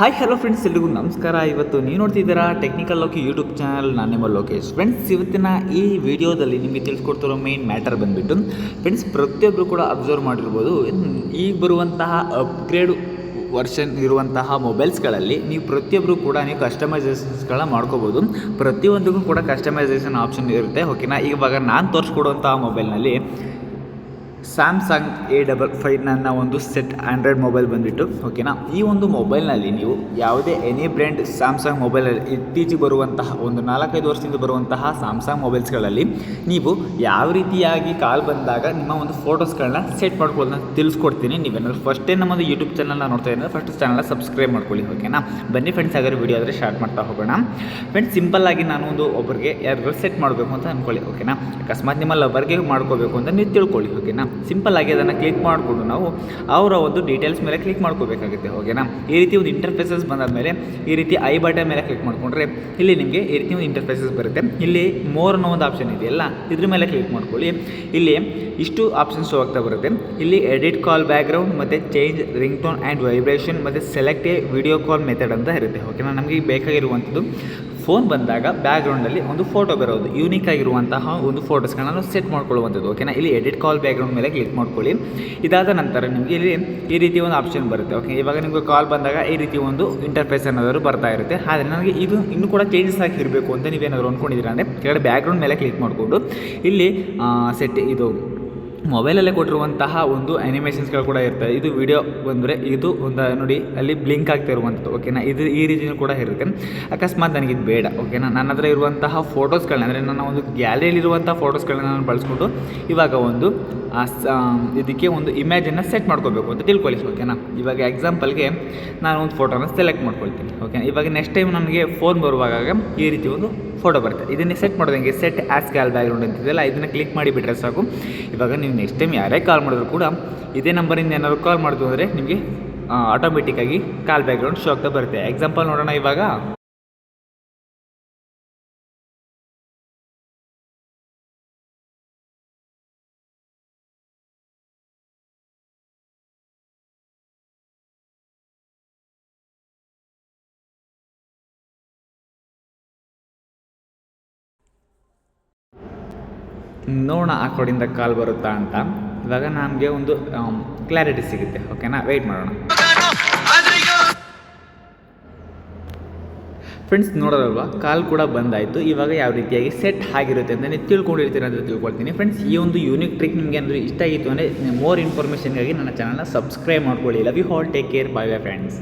Hi hello friends ಎಲ್ರಿಗೂ ನಮಸ್ಕಾರ. ಇವತ್ತು ನೀವು ನೋಡ್ತಿದ್ದೀರಾ ಟೆಕ್ನಿಕಲ್ ಲೋಕಿ ಯೂಟ್ಯೂಬ್ ಚಾನಲ್ ನಾನು ನಿಮ್ಮ ಲೋಕೇಶ್. ಫ್ರೆಂಡ್ಸ್ ಇವತ್ತಿನ ಈ ವಿಡಿಯೋದಲ್ಲಿ ನಿಮಗೆ ತಿಳಿಸ್ಕೊಡ್ತಿರೋ ಮೇನ್ ಮ್ಯಾಟರ್ ಬಂದುಬಿಟ್ಟು ಫ್ರೆಂಡ್ಸ್ ಪ್ರತಿಯೊಬ್ಬರು ಕೂಡ ಅಬ್ಸರ್ವ್ ಮಾಡಿರ್ಬೋದು. ಈಗ ಬರುವಂತಹ ಅಪ್ಗ್ರೇಡ್ ವರ್ಷನ್ ಇರುವಂತಹ ಮೊಬೈಲ್ಸ್ಗಳಲ್ಲಿ ನೀವು ಪ್ರತಿಯೊಬ್ಬರು ಕೂಡ ನೀವು ಕಸ್ಟಮೈಸೇಷನ್ಸ್ಗಳನ್ನ ಮಾಡ್ಕೋಬೋದು. ಪ್ರತಿಯೊಂದಕ್ಕೂ ಕೂಡ ಕಸ್ಟಮೈಸೇಷನ್ ಆಪ್ಷನ್ ಇರುತ್ತೆ. ಓಕೆನಾ ಇವಾಗ ನಾನು ತೋರಿಸ್ಕೊಡುವಂತಹ ಮೊಬೈಲ್ನಲ್ಲಿ ಸ್ಯಾಮ್ಸಂಗ್ ಎ ಡಬಲ್ ಫೈವ್ ನನ್ನ ಒಂದು ಸೆಟ್ ಆ್ಯಂಡ್ರಾಯ್ಡ್ ಮೊಬೈಲ್ ಬಂದುಬಿಟ್ಟು ಓಕೆನಾ ಈ ಒಂದು ಮೊಬೈಲ್ನಲ್ಲಿ ನೀವು ಯಾವುದೇ ಎನಿ ಬ್ರ್ಯಾಂಡ್ ಸ್ಯಾಮ್ಸಂಗ್ ಮೊಬೈಲಲ್ಲಿ ಇತ್ತೀಚೆಗೆ ಬರುವಂತಹ ಒಂದು ನಾಲ್ಕೈದು ವರ್ಷದಿಂದ ಬರುವಂತಹ ಸ್ಯಾಮ್ಸಂಗ್ ಮೊಬೈಲ್ಸ್ಗಳಲ್ಲಿ ನೀವು ಯಾವ ರೀತಿಯಾಗಿ ಕಾಲ್ ಬಂದಾಗ ನಿಮ್ಮ ಒಂದು ಫೋಟೋಸ್ಗಳನ್ನ ಸೆಟ್ ಮಾಡ್ಕೊಳ್ಳೋದನ್ನ ತಿಳಿಸ್ಕೊಡ್ತೀನಿ. ನೀವೇನಾದ್ರು ಫಸ್ಟ್ ಟೈಮ್ ನಮ್ಮದು ಯೂಟ್ಯೂಬ್ ಚಾನಲ್ನ ನೋಡ್ತಾ ಇದ್ದರೆ ಫಸ್ಟ್ ಚಾನಲ್ನ ಸಬ್ಸ್ಕ್ರೈಬ್ ಮಾಡ್ಕೊಳ್ಳಿ ಓಕೆನಾ ಬನ್ನಿ ಫ್ರೆಂಡ್ಸ್ ಹಾಗಾದ್ರೆ ವೀಡಿಯೋ ಆದರೆ ಸ್ಟಾರ್ಟ್ ಮಾಡ್ತಾ ಹೋಗೋಣ. ಫ್ರೆಂಡ್ಸ್ ಸಿಂಪಲ್ಲಾಗಿ ನಾನು ಒಂದು ಒಬ್ಬರಿಗೆ ಯಾರಿಗೂ ಸೆಟ್ ಮಾಡಬೇಕು ಅಂತ ಅಂದ್ಕೊಳ್ಳಿ ಓಕೆನಾ ಅಕಸ್ಮಾತ್ ನಿಮ್ಮ ಲವರ್ಗೆ ಮಾಡ್ಕೋಬೇಕು ಅಂತ ನೀವು ತಿಳ್ಕೊಳ್ಳಿ ಓಕೆನಾ ಸಿಂಪಲ್ ಆಗಿ ಅದನ್ನು ಕ್ಲಿಕ್ ಮಾಡಿಕೊಂಡು ನಾವು ಅವರ ಒಂದು ಡೀಟೇಲ್ಸ್ ಮೇಲೆ ಕ್ಲಿಕ್ ಮಾಡ್ಕೋಬೇಕಾಗುತ್ತೆ ಓಕೆನಾ ಈ ರೀತಿ ಒಂದು ಇಂಟರ್ಫೇಸಸ್ ಬಂದಾದಮೇಲೆ ಈ ರೀತಿ ಐ ಬಟನ್ ಮೇಲೆ ಕ್ಲಿಕ್ ಮಾಡಿಕೊಂಡ್ರೆ ಇಲ್ಲಿ ನಿಮಗೆ ಈ ರೀತಿ ಒಂದು ಇಂಟರ್ಫೇಸಸ್ ಬರುತ್ತೆ. ಇಲ್ಲಿ ಮೋರ್ ಅನ್ನೋ ಒಂದು ಆಪ್ಷನ್ ಇದೆಯಲ್ಲ ಇದ್ರ ಮೇಲೆ ಕ್ಲಿಕ್ ಮಾಡ್ಕೊಳ್ಳಿ. ಇಲ್ಲಿ ಇಷ್ಟು ಆಪ್ಷನ್ಸ್ ಹೋಗ್ತಾ ಬರುತ್ತೆ. ಇಲ್ಲಿ ಎಡಿಟ್ ಕಾಲ್ ಬ್ಯಾಕ್ಗ್ರೌಂಡ್ ಮತ್ತು change ring tone and vibration ಮತ್ತು select a video call method ಅಂತ ಇರುತ್ತೆ ಓಕೆನಾ ನಮಗೆ ಬೇಕಾಗಿರುವಂಥದ್ದು ಫೋನ್ ಬಂದಾಗ ಬ್ಯಾಕ್ಗ್ರೌಂಡಲ್ಲಿ ಒಂದು ಫೋಟೋ ಬರೋದು. ಯೂನಿಕ್ ಆಗಿರುವಂತಹ ಒಂದು ಫೋಟೋಸ್ಗಳನ್ನ ಸೆಟ್ ಮಾಡ್ಕೊಳ್ಳುವಂಥದ್ದು. ಓಕೆನಾ ಇಲ್ಲಿ ಎಡಿಟ್ ಕಾಲ್ ಬ್ಯಾಕ್ಗ್ರೌಂಡ್ ಮೇಲೆ ಕ್ಲಿಕ್ ಮಾಡ್ಕೊಳ್ಳಿ. ಇದಾದ ನಂತರ ನಿಮಗೆ ಇಲ್ಲಿ ಈ ರೀತಿ ಒಂದು ಆಪ್ಷನ್ ಬರುತ್ತೆ. ಓಕೆ ಇವಾಗ ನಿಮಗೆ ಕಾಲ್ ಬಂದಾಗ ಈ ರೀತಿ ಒಂದು ಇಂಟರ್ಫೇಸ್ ಏನಾದರೂ ಬರ್ತಾ ಇರುತ್ತೆ. ಆದರೆ ನನಗೆ ಇದು ಇನ್ನೂ ಕೂಡ ಚೇಂಜಸ್ ಆಗಿರಬೇಕು ಅಂತ ನೀವೇನಾದರೂ ಅಂದ್ಕೊಂಡಿದ್ದೀರಾ ಅಂದರೆ, ಕೆಳಗಡೆ ಬ್ಯಾಕ್ಗ್ರೌಂಡ್ ಮೇಲೆ ಕ್ಲಿಕ್ ಮಾಡಿಕೊಂಡು, ಇಲ್ಲಿ ಸೆಟ್ ಇದು ಮೊಬೈಲಲ್ಲೇ ಕೊಟ್ಟಿರುವಂತಹ ಒಂದು ಆ್ಯನಿಮೇಷನ್ಸ್ಗಳು ಕೂಡ ಇರ್ತವೆ. ಇದು ವಿಡಿಯೋ ಬಂದರೆ ಇದು ಒಂದು, ನೋಡಿ, ಅಲ್ಲಿ ಬ್ಲಿಂಕ್ ಆಗ್ತಾ ಇರುವಂಥದ್ದು ಓಕೆನಾ ಇದು ಈ ರೀತಿಯೂ ಕೂಡ ಇರುತ್ತೆ. ಅಕಸ್ಮಾತ್ ನನಗೆ ಇದು ಬೇಡ ಓಕೆನಾ ನನ್ನ ಹತ್ರ ಇರುವಂತಹ ಫೋಟೋಸ್ಗಳನ್ನ ಅಂದರೆ ನನ್ನ ಒಂದು ಗ್ಯಾಲರಿಯಲ್ಲಿರುವಂಥ ಫೋಟೋಸ್ಗಳನ್ನ ನಾನು ಬಳಸ್ಕೊಂಡು ಇವಾಗ ಒಂದು ಇದಕ್ಕೆ ಒಂದು ಇಮ್ಯಾಜನ್ನು ಸೆಟ್ ಮಾಡ್ಕೋಬೇಕು ಅಂತ ತಿಳ್ಕೊಳ್ಳಿ ಓಕೆನಾ ಇವಾಗ ಎಕ್ಸಾಂಪಲ್ಗೆ ನಾನು ಒಂದು ಫೋಟೋನ ಸೆಲೆಕ್ಟ್ ಮಾಡ್ಕೊಳ್ತೀನಿ ಓಕೆನಾ ಇವಾಗ ನೆಕ್ಸ್ಟ್ ಟೈಮ್ ನನಗೆ ಫೋನ್ ಬರುವಾಗ ಈ ರೀತಿ ಒಂದು ಫೋಟೋ ಬರುತ್ತೆ. ಇದನ್ನೇ ಸೆಟ್ ಮಾಡೋದಂಗೆ ಸೆಟ್ ಆ್ಯಸ್ ಕ್ಯಾಲ್ ಬ್ಯಾಕ್ಗ್ರೌಂಡ್ ಅಂತಿದೆಯಲ್ಲ, ಇದನ್ನು ಕ್ಲಿಕ್ ಮಾಡಿ ಮಾಡಿಬಿಟ್ರೆ ಸಾಕು. ಇವಾಗ ನೀವು ನೆಕ್ಸ್ಟ್ ಟೈಮ್ ಯಾರೇ ಕಾಲ್ ಮಾಡಿದ್ರು ಕೂಡ ಇದೇ ನಂಬರಿಂದ ಏನಾದ್ರು ಕಾಲ್ ಮಾಡಿದ್ರು ಅಂದರೆ ನಿಮಗೆ ಆಟೋಮೆಟಿಕ್ಕಾಗಿ ಕಾಲ್ ಬ್ಯಾಕ್ಗ್ರೌಂಡ್ ಶೋ ಆಗ್ತಾ ಬರುತ್ತೆ. ಎಕ್ಸಾಂಪಲ್ ನೋಡೋಣ ಇವಾಗ. ನೋಡೋಣ ಆ ಕಡೆಯಿಂದ ಕಾಲ್ ಬರುತ್ತಾ ಅಂತ. ಇವಾಗ ನಮಗೆ ಒಂದು ಕ್ಲಾರಿಟಿ ಸಿಗುತ್ತೆ. ಓಕೆನಾ ವೆಯ್ಟ್ ಮಾಡೋಣ. ಫ್ರೆಂಡ್ಸ್ ನೋಡೋದಲ್ವಾ ಕಾಲ್ ಕೂಡ ಬಂದಾಯಿತು. ಇವಾಗ ಯಾವ ರೀತಿಯಾಗಿ ಸೆಟ್ ಆಗಿರುತ್ತೆ ಅಂತ ನೀವು ತಿಳ್ಕೊಂಡಿರ್ತೀರ ಅಂತ ತಿಳ್ಕೊಳ್ತೀನಿ. ಫ್ರೆಂಡ್ಸ್ ಈ ಒಂದು ಯೂನಿಕ್ ಟ್ರಿಕ್ ನಿಮಗೆ ಅಂದರೆ ಇಷ್ಟ ಆಗಿತ್ತು ಅಂದರೆ ಮೋರ್ ಇನ್ಫಾರ್ಮೇಷನ್ಗಾಗಿ ನನ್ನ ಚಾನಲ್ನ ಸಬ್ಸ್ಕ್ರೈಬ್ ಮಾಡ್ಕೊಳ್ಳಿ. Love you all take care bye bye friends